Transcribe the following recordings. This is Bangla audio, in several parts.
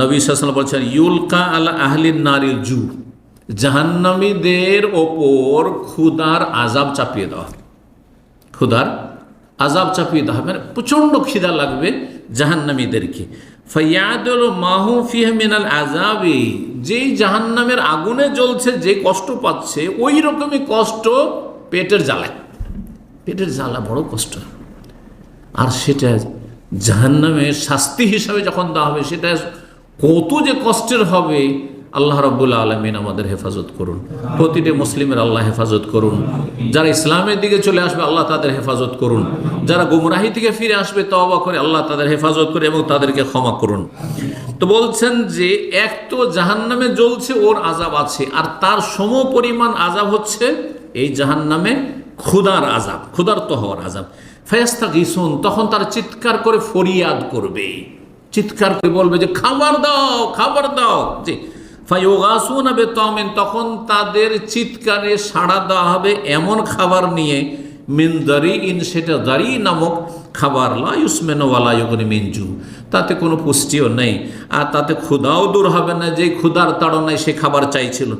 নবী সাল বলছেন, ইউলকা আলা আহলিন নারিল জু জাহান্নামীদের ওপর ক্ষুদার আজাব চাপিয়ে দেওয়া হবে। ক্ষুধার আজাব চাপিয়ে দেওয়া হবে মানে প্রচণ্ড খিদা লাগবে জাহান্নামীদেরকে। ফয়াদুল মাহু মিনাল আজাবি যেই জাহান্নামের আগুনে জ্বলছে, যে কষ্ট পাচ্ছে, ওই রকমই কষ্ট পেটের জ্বালায়। পেটের জ্বালা বড় কষ্ট। আর সেটা জাহান্নামের শাস্তি হিসাবে যখন দেওয়া হবে, সেটা কত যে কষ্টের হবে, আল্লাহ রব্বুল্লা আলমিন আমাদের হেফাজত করুন। প্রতিটি মুসলিমের আল্লাহ হেফাজত করুন। যারা ইসলামের দিকে চলে আসবে, আল্লাহ তাদের হেফাজত করুন। যারা গুমরাহি থেকে ফিরে আসবে তবা করে আল্লাহ তাদের হেফাজত করে এবং তাদেরকে ক্ষমা করুন। তো বলছেন যে, এক তো জাহান্নামে জ্বলছে, ওর আজাব আছে। আর তার সম পরিমাণ আজাব হচ্ছে এই জাহান্নামে ক্ষুদার আজাব ক্ষুধার্ত হওয়ার আজাব ফেস্তা গিসুন তখন তার চিৎকার করে ফরিয়াদ করবে। চিৎকার করে বলবে যে, খাবার দাও খাবার দাও। জি। ফাইগাসুন তমিন তখন তাদের চিৎকারে সাড়া দেওয়া হবে এমন খাবার নিয়ে, মিন দারি ইন সেটা দারি নামক খাবার লাইসমেনওয়ালা ইগনি মিনজু তাতে কোনো পুষ্টিও নেই। আর তাতে ক্ষুধাও দূর হবে না যে ক্ষুধার তাড়নায় সে খাবার চাইছিল।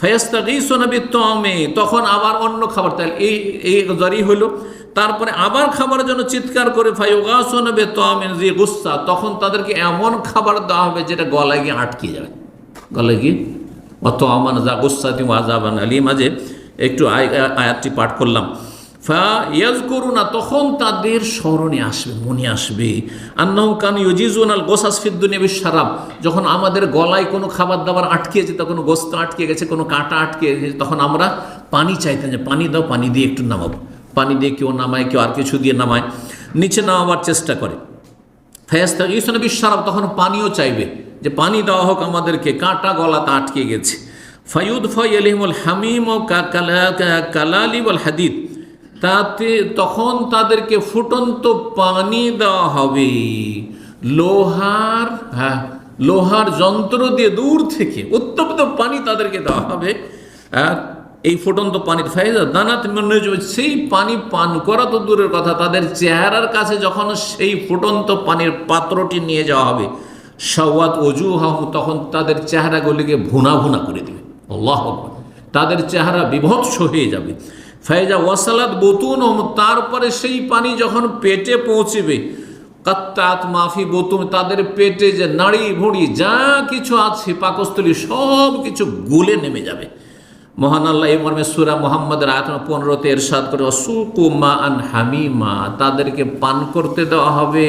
ফায়াস্তা গিসোনাবি তমে তখন আবার অন্য খাবার, তাহলে এই এই দারি হলো তারপরে আবার খাবারের জন্য চিৎকার করে ফাইগাসোনাবে তমেন যে গুস্সা। তখন তাদেরকে এমন খাবার দেওয়া হবে যেটা গলায় গিয়ে আটকে যাবে গলায় গিয়ে? অত আমান যা গুস্সাতি আজাবান আলী মাঝে একটু আয়- আয়াতটি পাঠ করলাম। ফা ইয়াজ করুনা তখন তাদের স্মরণে আসবে, মনে আসবে। আন্নাহু কান ইউজিজুন সারাব যখন আমাদের গলায় কোনো খাবার দাবার আটকে যেত, কোনো গোস্ত আটকে গেছে, কোনো কাঁটা আটকে গেছে, তখন আমরা পানি চাইতাম যে, পানি দাও, পানি দিয়ে একটু নামাবো। পানি দিয়ে কেউ নামায়, কেউ আর কিছু দিয়ে নামায়, নিচে নামাবার চেষ্টা করে। ফেয়াস্তা ইউসন বিশ্বারাব তখন পানিও চাইবে যে পানি দেওয়া হোক আমাদেরকে, কাঁটা গলাতে আটকে গেছে। ফায়ুদ ফয়লিমুল হামিম ও কালালি বল হাদিদ, তাতে তখন তাদেরকে ফুটন্ত পানি দেওয়া হবে। লোহার হ্যাঁ লোহার যন্ত্র দিয়ে দূর থেকে উত্তপ্ত পানি তাদেরকে দেওয়া হবে। এই ফুটন্ত পানির ফায়দা। দানাত সেই পানি পান করা তো দূরের কথা। তাদের চেহারার কাছে যখন সেই ফুটন্ত পানির পাত্রটি নিয়ে যাওয়া হবে সওয়াত অজু হাম তখন তাদের চেহারাগুলিকে ভুনা ভুনা করে দেবে। আল্লাহ। তাদের চেহারা বিভৎস হয়ে যাবে। ফায়জা ওয়াসালাত বতুন তারপরে সেই পানি যখন পেটে পৌঁছবে, কাত্তাত মাফি বতুন তাদের পেটে যে নাড়ি ভুড়ি যা কিছু আছে, পাকস্থলী সব কিছু গুলে নেমে যাবে। মহান আল্লাহ এই মর্মে সুরা মোহাম্মদের আয়াত পনেরোতে এরশাদ করে সুকু মা আন হামিমা তাদেরকে পান করতে দেওয়া হবে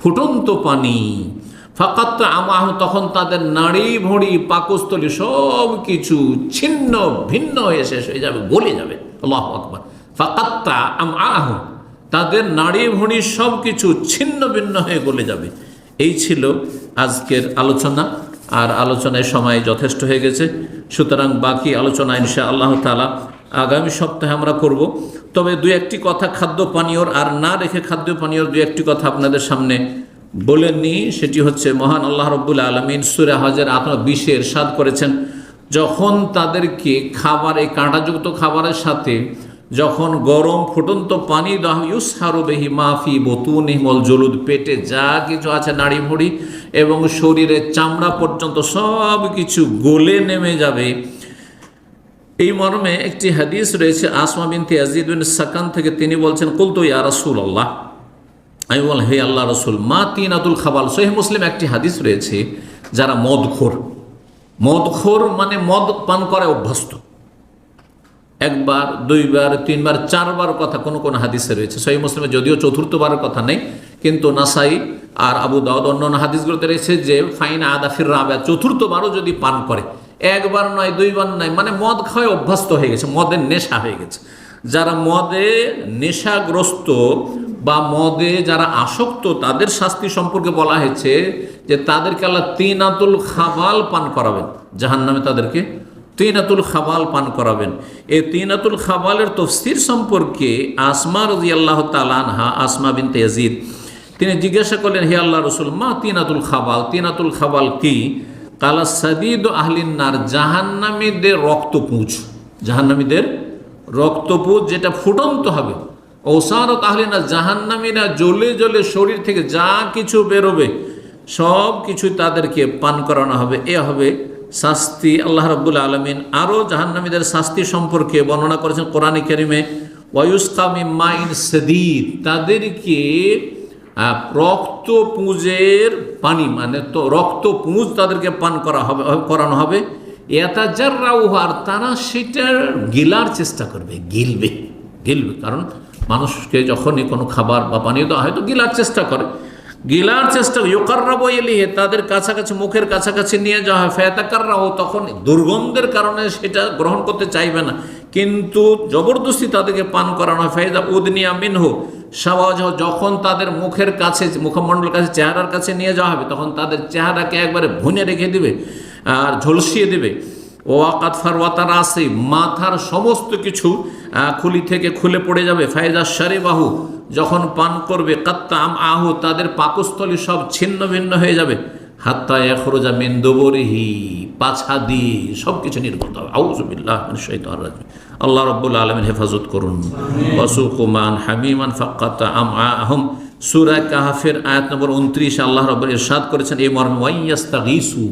ফুটন্ত পানি। ফাকাত আমাহ তখন তাদের নাড়ি ভড়ি, পাকস্থলী সব কিছু ছিন্ন ভিন্ন হয়ে শেষ হয়ে যাবে, গলে যাবে। আল্লাহ আকবর। ফাকাত্তা আম আহ তাদের নাড়ি ভড়ি সব কিছু ছিন্ন ভিন্ন হয়ে গলে যাবে। এই ছিল আজকের আলোচনা। আর আলোচনায় সময় যথেষ্ট হয়ে গেছে। সুতরাং বাকি আলোচনা ইনশা আল্লাহ তালা আগামী সপ্তাহে আমরা করব। তবে দু একটি কথা খাদ্য পানীয়র আর না রেখে খাদ্য পানীয়র দু একটি কথা আপনাদের সামনে বলেননি। সেটি হচ্ছে মহান আল্লাহ রব্বুল আলমিন সুরে হাজার আপনার বিশের সাদ করেছেন, যখন তাদেরকে খাবার কাঁটাযুক্ত খাবারের সাথে যখন গরম ফুটন্ত পানি ইউসহারু মাফি বতুন হিমল জলুদ, পেটে যা কিছু আছে নাড়ি ভড়ি এবং শরীরের চামড়া পর্যন্ত সব কিছু গলে নেমে যাবে। এই মর্মে একটি হাদিস রয়েছে, আসমা বিন সাকান থেকে তিনি বলছেন, কুলতো ইয়া রাসূল আল্লাহ আমি বল হে আল্লাহ রসুল, মা তিন আতুল খাবাল। সোহে মুসলিম একটি হাদিস রয়েছে, যারা মদখোর। মদখোর মানে মদ পান করে অভ্যস্ত। একবার, দুইবার, তিনবার, চারবার কথা কোনো কোনো হাদিসে রয়েছে। সহি মুসলিমে যদিও চতুর্থবারের কথা নেই, কিন্তু নাসাই আর আবু দাউদ অন্যান্য হাদিসগুলোতে রয়েছে যে, ফাইন আদাফির রাবেয়া, চতুর্থবারও যদি পান করে, একবার নয়, দুইবার নয় মানে মদ খাওয়ায় অভ্যস্ত হয়ে গেছে, মদের নেশা হয়ে গেছে। যারা মদে নেশাগ্রস্ত বা মদে যারা আসক্ত, তাদের শাস্তি সম্পর্কে বলা হয়েছে যে, তাদেরকে আল্লাহ তিন আতুল খাবাল পান করাবেন। জাহান নামে তাদেরকে তিনাতুল খাবাল পান করাবেন। এই তিনাতুল খাবালের তফসির সম্পর্কে আসমা রাজি আল্লাহ তালানহা আসমা বিন তেজিদ তিনি জিজ্ঞাসা করলেন, হে আল্লাহ রসুল, মা তিনাতুল খাবাল তিনাতুল খাবাল কি? কালা সাদিদ আহলিনার জাহান্নামীদের রক্তপুঁজ। জাহান্নামীদের রক্তপুঁজ যেটা ফুটন্ত হবে। ওসারত আহলিনা জাহান্নামীরা জ্বলে জ্বলে শরীর থেকে যা কিছু বেরোবে, সব কিছু তাদেরকে পান করানো হবে। এ হবে শাস্তি আল্লাহ রব্বুল আলমিন আরও জাহান্নামীদের শাস্তি সম্পর্কে বর্ণনা করেছেন কোরআন করিমে ওয়ুস্কামি মাইন সদিদ তাদেরকে রক্ত পুঁজের পানি মানে তো রক্ত পুঁজ তাদেরকে পান করা হবে করানো হবে। এটা যার আর তারা সেটা গিলার চেষ্টা করবে, গিলবে গিলবে। কারণ মানুষকে যখনই কোনো খাবার বা পানীয় দেওয়া হয় তো গিলার চেষ্টা করে। গিলার চেষ্টা ইয়োকার্রাব এলিহে তাদের কাছাকাছি, মুখের কাছাকাছি নিয়ে যাওয়া হয়। ফেতাকাররাও তখন দুর্গন্ধের কারণে সেটা গ্রহণ করতে চাইবে না। কিন্তু জবরদস্তি তাদেরকে পান করানো হয়। ফেদা উদনিয়া মিনহু, সওয়াজ যখন তাদের মুখের কাছে, মুখমণ্ডলের কাছে, চেহারার কাছে নিয়ে যাওয়া হবে, তখন তাদের চেহারাকে একবারে ভুনে রেখে দিবে আর ঝলসিয়ে দেবে। ও আকাত ফারওয়াতার আসে, মাথার সমস্ত কিছু খুলি থেকে খুলে পড়ে যাবে। ফায়দা সারে বাহু যখন পান করবে, কাত্তা আম আহু, তাদের পাকস্থলী সব ছিন্ন ভিন্ন হয়ে যাবে। হাত্তা এখরোজা মেন্দবরিহি পাছা দিয়ে সব কিছু নির্গত হবে আউজুবিল্লাহ আল্লাহ রব্বুল আলমিন হেফাজত করুন। ওয়াসুকুমান হামিমান ফাক্কাতা আম আহম সুরা কাহাফের আয়াত নম্বর উনত্রিশ, আল্লাহ রব্বুল ইরশাদ করেছেন এই মর্মে ওয়াইয়াস্তাগিসু।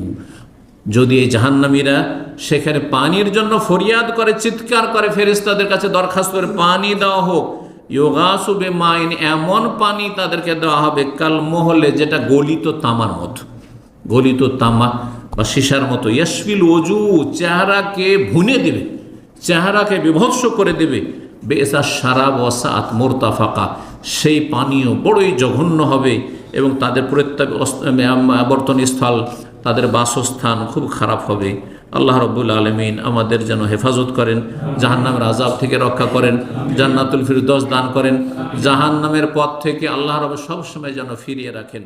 যদি এই জাহান্নামীরা সেখানে পানির জন্য ফরিয়াদ করে, চিৎকার করে, ফেরেশতাদের কাছে দরখাস্ত করে পানি দেওয়া হোক ইয়োগাসু বে মাইন এমন পানি তাদেরকে দেওয়া হবে কাল মহলে যেটা গলিত তামার মতো। গলিত তামা বা সীসার মতো। ইয়াসফিল অজু চেহারাকে ভুনে দেবে, চেহারাকে বিভৎস করে দেবে। বেসা সারা বসা ফাঁকা সেই পানীয় বড়ই জঘন্য হবে এবং তাদের প্রত্যেক আবর্তন স্থল তাদের বাসস্থান খুব খারাপ হবে। আল্লাহ রব্বুল আলমিন আমাদের যেন হেফাজত করেন, জাহান্নামের আজাব থেকে রক্ষা করেন, জান্নাতুল ফিরদোস দান করেন, জাহান্নামের পথ থেকে আল্লাহ রব সবসময় যেন ফিরিয়ে রাখেন।